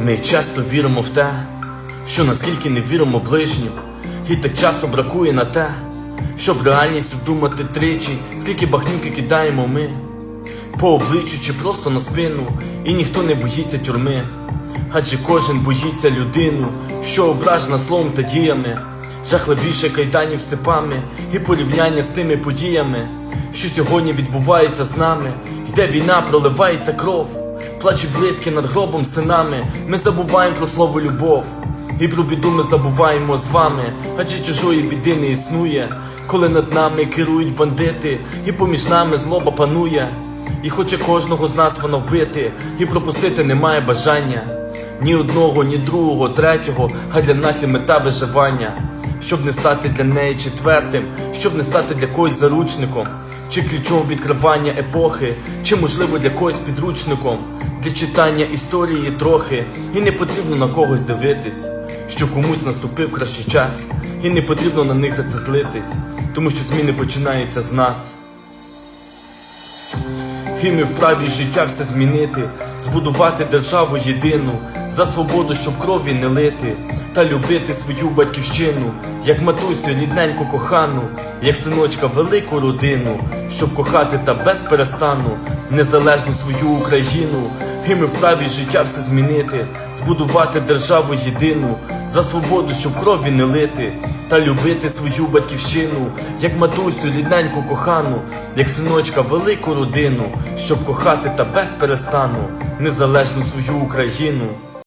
Ми часто віримо в те, що наскільки не віримо ближнім, і так часу бракує на те, щоб реальністю думати тричі, скільки бахнюки кидаємо ми по обличчю чи просто на спину, і ніхто не боїться тюрми, адже кожен боїться людину, що ображена словом та діями, жахливіше кайданів степами і порівняння з тими подіями, що сьогодні відбувається з нами, йде війна, проливається кров, плаче близькі над гробом синами. Ми забуваємо про слово любов. І про біду ми забуваємо з вами, адже чужої біди не існує, коли над нами керують бандити, і поміж нами злоба панує. І хоче кожного з нас воно вбити, і пропустити немає бажання. Ні одного, ні другого, третього, а для нас є мета виживання, щоб не стати для неї четвертим, щоб не стати для когось заручником, чи ключом відкривання епохи, чи можливо для когось підручником, для читання історії трохи, і не потрібно на когось дивитись, що комусь наступив кращий час, і не потрібно на них за це злитись, тому що зміни починаються з нас. І ми вправі життя все змінити, збудувати державу єдину, за свободу, щоб крові не лити, та любити свою батьківщину, як матусю рідненьку кохану, як синочка велику родину, щоб кохати та без перестану, незалежну свою Україну. І ми вправі життя все змінити, збудувати державу єдину, за свободу, щоб крові не лити, та любити свою батьківщину, як матусю рідненьку кохану, як синочка велику родину, щоб кохати та без перестану, незалежну свою Україну.